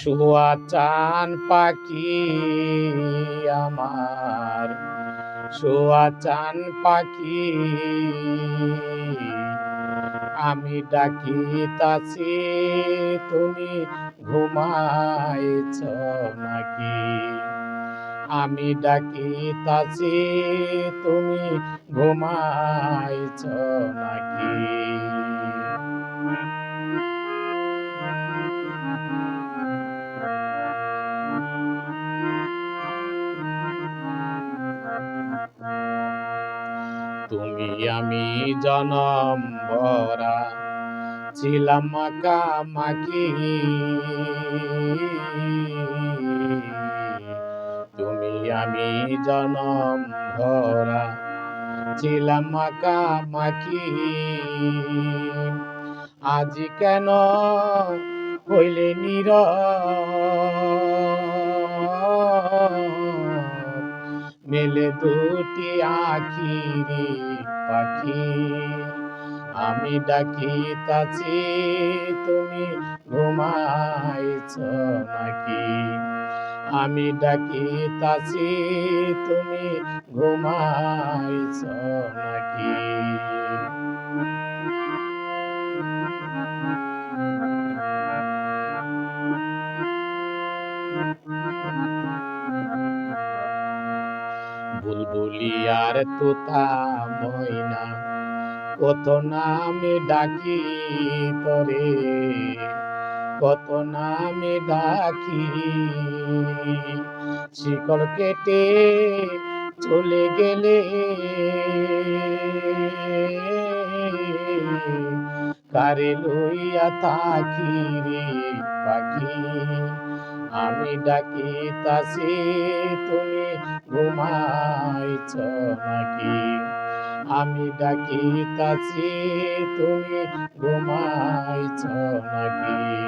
শুয়া চান পাখি আমার, শুয়া চান পাখি আমি ডাকি তাছি তুমি ঘুমাইছ নাকি? আমি ডাকি তাছি তুমি ঘুমাইছ নাকি? তুমি আমি জনম ভরা ছিলাম মাখামাখি। তুমি আমি জনম ভরা ছিলাম মাখামাখি। আজ কেন হইলে নির মেলে দুটি আখিরি পাখি। আমি ডাকি ডাকিতাছি তুমি ঘুমাইছ নাকি? আমি ডাকি ডাকিতাছি তুমি ঘুমাইছ বুলবুলি আর তোতা ময়না। কত নামে ডাকি তরে, কত নামে ডাকি। শিকল কেটে চলে গেলে কারে লইয়া থাকি রে পাখি। আমি ডাকি তাসে তুমি ঘুমাইছ নাকি আমি ডাকি তাছি তুমি ঘুমাইছ নাকি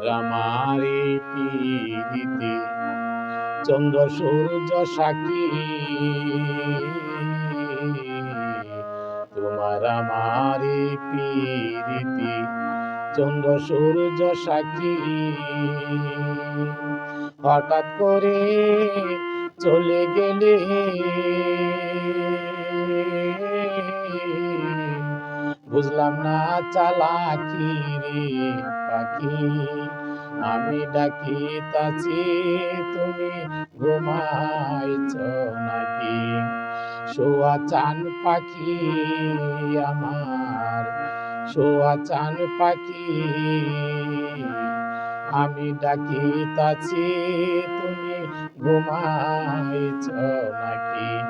তোমার আমার চন্দ্র, সূর্য, সাক্ষী। তোমার আমার এই চন্দ্র, সূর্য, সাক্ষী। হঠাৎ করে চলে গেলে বুঝলাম না চালাকি রে পাখি। আমি ডাকি তাছি তুমি ঘুমাইছ নাকি? শোয়া চান পাখি আমার, শোয়া চান পাখি। আমি ডাকি তাছি তুমি ঘুমাইছ নাকি?